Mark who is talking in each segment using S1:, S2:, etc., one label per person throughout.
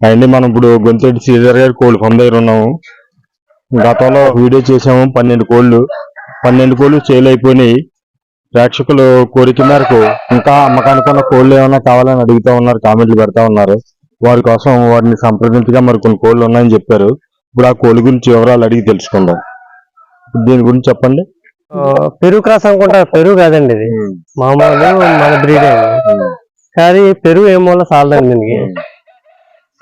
S1: అండి మనం ఇప్పుడు గొంతెడ్డి శ్రీధర్ గారి కోళ్ళ ఫామ్ దగ్గర ఉన్నాము. గతంలో వీడియో చేసాము పన్నెండు కోళ్ళు. పన్నెండు కోళ్ళు సేల్ అయిపోయినాయి. ప్రేక్షకులు కోరిక మేరకు ఇంకా అమ్మకానికి ఉన్న కోళ్ళు ఏమైనా కావాలని అడుగుతా ఉన్నారు కామెంట్లు పెడతా ఉన్నారు. వారి కోసం వారిని సంప్రదించగా మరి కొన్ని కోళ్ళు ఉన్నాయని చెప్పారు. ఇప్పుడు ఆ కోళ్ళ గురించి వివరాలు అడిగి తెలుసుకుందాం. దీని గురించి చెప్పండి.
S2: పెరుగు క్రాస్ అనుకుంటారు పెరుగు కాదండి ఇది. మామూలు మన బ్రీడ్. కానీ పెరుగు ఏం వల్ల చాలదండి దీనికి?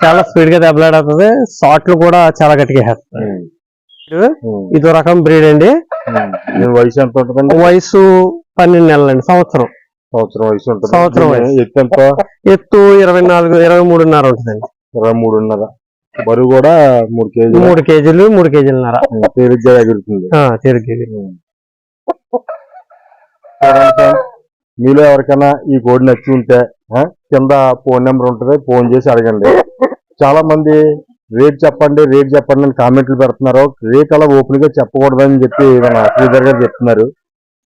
S2: చాలా స్పీడ్గా దెబ్బలాడుతుంది. షార్ట్లు కూడా చాలా గట్టిగా వేస్తుంది ఇదో రకం బ్రీడ్ అండి.
S1: వయసు ఎంత ఉంటుందండి?
S2: వయసు పన్నెండు నెలలు అండి సంవత్సరం.
S1: సంవత్సరం వయసు ఉంటుంది
S2: సంవత్సరం.
S1: ఎత్తు ఎంత?
S2: ఎత్తు ఇరవై నాలుగు ఇరవై మూడున్నర ఉంటుందండి.
S1: ఇరవై మూడున్నర. బరువు కూడా మూడు కేజీలు.
S2: మూడు కేజీలు మూడు కేజీలున్నర.
S1: తేలిగ్గా ఎగురుతుంది.
S2: ఆ,
S1: మీలో ఎవరికైనా ఈ కోడ్ నచ్చి ఉంటే కింద ఫోన్ నెంబర్ ఉంటుంది ఫోన్ చేసి అడగండి. చాలా మంది రేట్ చెప్పండి రేట్ చెప్పండి అని కామెంట్లు పెడుతున్నారు. రేట్ అలా ఓపెన్గా చెప్పకూడదని చెప్పి మన శ్రీధర్ గారు చెప్తున్నారు.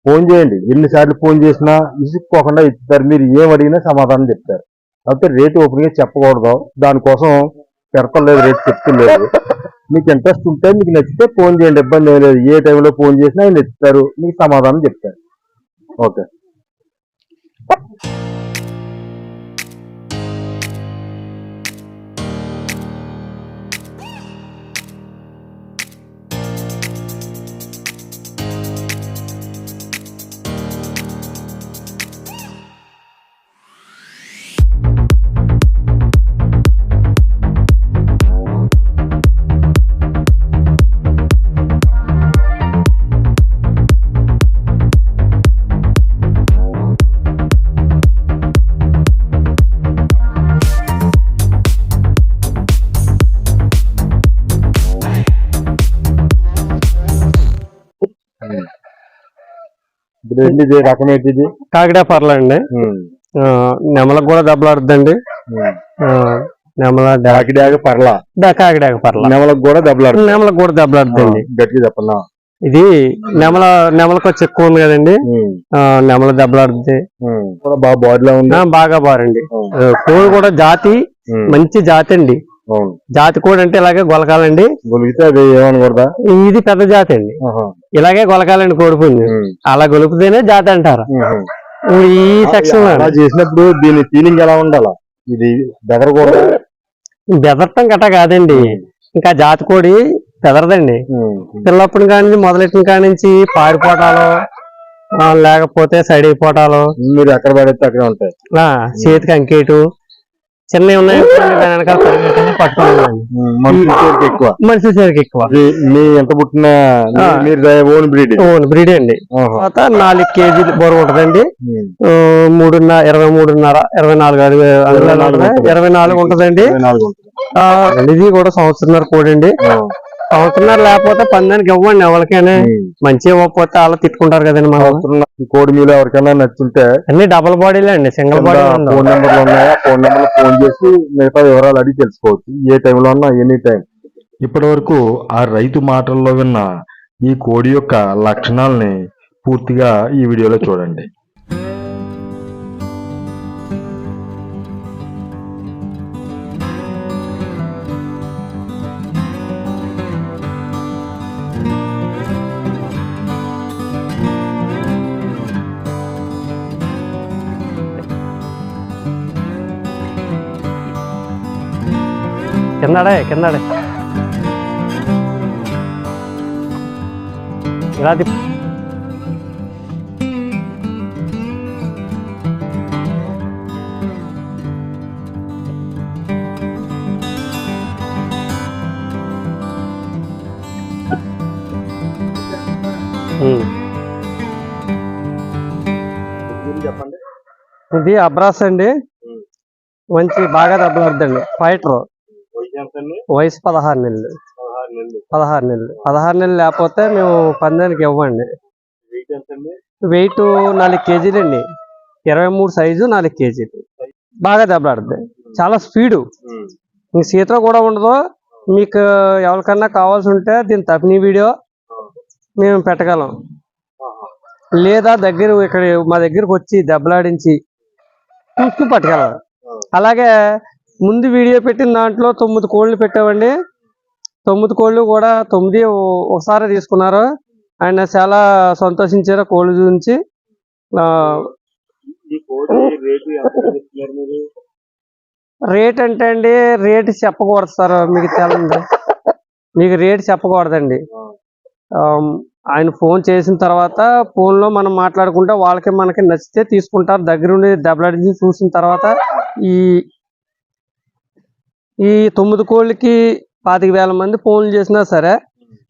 S1: ఫోన్ చేయండి. ఎన్నిసార్లు ఫోన్ చేసినా ఇసుక్కోకుండా ఇస్తారు మీరు ఏం అడిగినా సమాధానం చెప్తారు. కాకపోతే రేట్ ఓపెన్గా చెప్పకూడదు. దానికోసం పెడతలేదు రేట్ చెప్తులేదు. మీకు ఇంట్రెస్ట్ ఉంటే మీకు నచ్చితే ఫోన్ చేయండి. ఇబ్బంది ఏం లేదు. ఏ టైంలో ఫోన్ చేసినా ఆయన ఎత్తుతారు మీకు సమాధానం చెప్తారు. ఓకే. ఇప్పుడు ఏంటి ఇది? రకం ఏంటి ఇది?
S2: కాకిడా పర్ల అండి. నెమలకు కూడా దెబ్బలాడుద్దండి. నెమల
S1: కాకిడాక పర్ల.
S2: కాకిడాక పర్ల.
S1: నెమలకు కూడా దెబ్బలాడు
S2: నెమలకు కూడా దెబ్బలాడుద్దండి.
S1: గట్టిగా చెప్పన్నా
S2: ఇది నెమల నెమలకు వచ్చి ఎక్కువ ఉంది కదండి. నెమల దెబ్బలాడుద్ది.
S1: బాగా బాడీలో ఉంది.
S2: బాగా బారండి కోడి కూడా జాతి మంచి జాతి అండి. జాతి కోడి అంటే ఇలాగే గొలకాలండి.
S1: గొలిగితే అది ఏమనకూడదా?
S2: ఇది పెద్ద జాతి అండి. ఇలాగే గొలకాలండి కోడి పుంజు.
S1: ఉమ్,
S2: అలా గొలుపుతేనే జాతి అంటారు. ఈ సెక్షన్
S1: చేసినప్పుడు దీని ఫీలింగ్ ఎలా ఉండాలా? ఇది కూడా
S2: బెదరటం గట్ట కాదండి. ఇంకా జాతి కోడి బెదరదండి. పిల్లప్పటి కాడి మొదలెట్టిన కాడి నుంచి పారిపోటాలు ఆ, లేకపోతే సైడ్ అయిపోటాలు.
S1: మీరు ఎక్కడ పడితే అక్కడే ఉంటాయి.
S2: చేతికి అంకేటు చిన్నవి ఉన్నాయి దాని వెనకాల
S1: ఎక్కువ.
S2: మనిషి
S1: మీ ఎంత పుట్టిన. మీరు ఓన్ బ్రీడ్.
S2: ఓన్ బ్రీడ్ అండి. తర్వాత నాలుగు కేజీలు బరువు ఉంటదండి. మూడున్నర ఇరవై మూడున్నర ఇరవై నాలుగు
S1: ఇరవై నాలుగు
S2: ఉంటదండి. ఇది కూడా సంవత్సరంన్నర కోడి అండి సంవత్సరంన్నర లేకపోతే పందానికి ఇవ్వండి ఎవరికైనా. మంచిగా ఇవ్వకపోతే అలా తిట్టుకుంటారు కదండి మనం
S1: కోడి మీలో ఎవరికైనా నచ్చుంటే
S2: అన్ని డబుల్ బాడీలే అండి సింగిల్ బాడీ
S1: ఫోన్ నెంబర్లు ఉన్నాయా? ఫోన్ నెంబర్ ఫోన్ చేసి మిగతా వివరాలు అడిగి తెలుసుకోవచ్చు. ఏ టైంలో ఉన్నా ఎనీ టైం. ఇప్పటి వరకు ఆ రైతు మాటల్లో విన్న ఈ కోడి యొక్క లక్షణాలని పూర్తిగా ఈ వీడియోలో చూడండి.
S2: కిందడే కిందడే. ఇలా తిప్ ఉమ్.
S1: చెప్పండి
S2: ఇది అబ్రాస్ అండి. మంచి బాగా దెబ్బలాడుద్దండి ఫైటర్. వయసు పదహారు నెలలు. పదహారు నెలలు. పదహారు నెలలు. లేకపోతే మేము పందానికి ఇవ్వండి. వెయిట్ నాలుగు కేజీలు అండి. ఇరవై మూడు సైజు నాలుగు కేజీలు. బాగా దెబ్బలాడుద్ది చాలా స్పీడు. ఇంక సీతలో కూడా ఉండదు. మీకు ఎవరికన్నా కావాల్సి ఉంటే దీని తప్పిన వీడియో మేము పెట్టగలం. లేదా దగ్గర ఇక్కడ మా దగ్గరకు వచ్చి దెబ్బలాడించి చూస్తూ పట్టుకెళ్ళాలి. అలాగే ముందు వీడియో పెట్టిన దాంట్లో తొమ్మిది కోళ్ళు పెట్టామండి. తొమ్మిది కోళ్ళు కూడా తొమ్మిది ఒకసారి తీసుకున్నారు. ఆయన చాలా సంతోషించారు కోళ్ళు
S1: కోడి రేటు
S2: అంటే అండి రేట్ చెప్పకూడదు సార్ మీకు తెలండి మీకు రేట్ చెప్పకూడదండి. ఆయన ఫోన్ చేసిన తర్వాత ఫోన్లో మనం మాట్లాడుకుంటే వాళ్ళకి మనకి నచ్చితే తీసుకుంటారు. దగ్గరుండి దెబ్బలాడించి చూసిన తర్వాత ఈ ఈ తొమ్మిది కోళ్ళకి పాతిక వేల మంది ఫోన్లు చేసినా సరే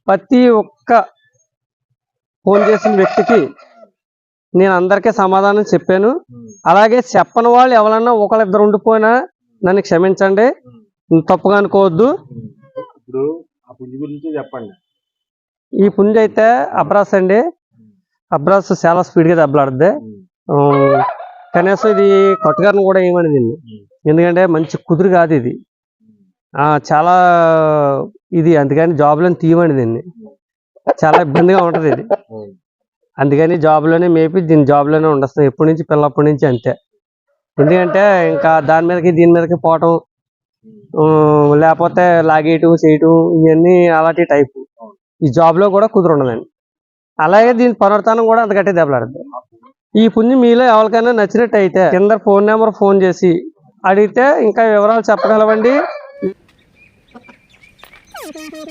S2: ప్రతి ఒక్క ఫోన్ చేసిన వ్యక్తికి నేను అందరికీ సమాధానం చెప్పాను. అలాగే చెప్పని వాళ్ళు ఎవరన్నా ఒకళ్ళిద్దరు ఉండిపోయినా నన్ను క్షమించండి. తప్పుగా అనుకోవద్దు.
S1: ఇప్పుడు ఆ పుంజు గురించి చెప్పండి.
S2: ఈ పుంజ అయితే అబ్రాస్ అండి. అబ్రాస్ చాలా స్పీడ్గా దెబ్బలాడుద్ది కనీసం ఇది కొట్టగారిని కూడా ఏమని దీన్ని ఎందుకంటే మంచి కుదురు కాదు ఇది. చాలా ఇది అందుకని జాబ్లోనే తీయమండి దీన్ని. చాలా ఇబ్బందిగా ఉంటది ఇది. అందుకని జాబ్లోనే మేపి దీని జాబ్లోనే ఉండొస్తాం. ఎప్పటి నుంచి పిల్లప్పటి నుంచి అంతే. ఎందుకంటే ఇంకా దాని మీదకి దీని మీదకి పోవటం లేకపోతే లాగేయటం చేయటం ఇవన్నీ అలాంటి టైపు. ఈ జాబ్లో కూడా కుదురుండదండి అలాగే దీని పునరుత్నం కూడా అంతకట్టే గట్టి దెబ్బలాడుతుంది ఈ పుణ్యం మీలో ఎవరికైనా నచ్చినట్టు అయితే కింద ఫోన్ నెంబర్ ఫోన్ చేసి అడిగితే ఇంకా వివరాలు చెప్పగలవండి. Eropa.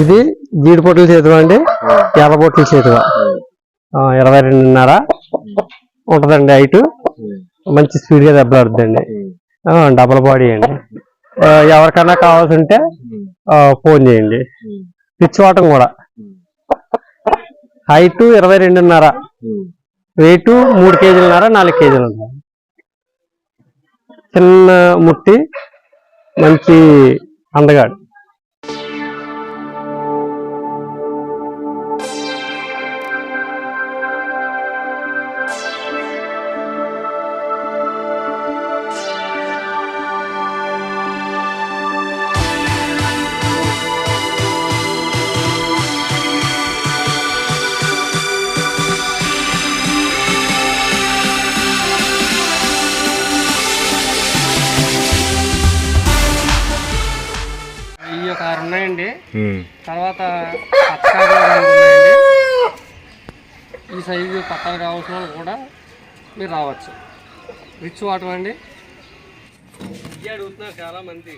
S2: ఇది జీడి పొట్టుల చేతువ అండి? ఎర్ర పొట్టుల చేతువ? ఇరవై రెండున్నర ఉంటదండి హైట్. మంచి స్పీడ్గా దెబ్బలాడుద్దండి డబల్ బాడీ అండి. ఆ, ఎవరికైనా కావాల్సి ఉంటే ఆ, ఫోన్ చేయండి. పిచ్ వాటం కూడా. హైట్ ఇరవై రెండున్నర. వెయిట్ మూడు కేజీలున్నర నాలుగు కేజీలు చిన్న ముట్టి మంచి అందగాడు. ఉన్నాయండి తర్వాత ఉన్నాయండి. ఈ సైజు పక్కలు కావాల్సిన వాళ్ళు కూడా మీరు రావచ్చు. రిచ్ వాటర్ అండి. అడుగుతున్నారు చాలా మంది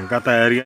S1: ఇంకా తయారుగా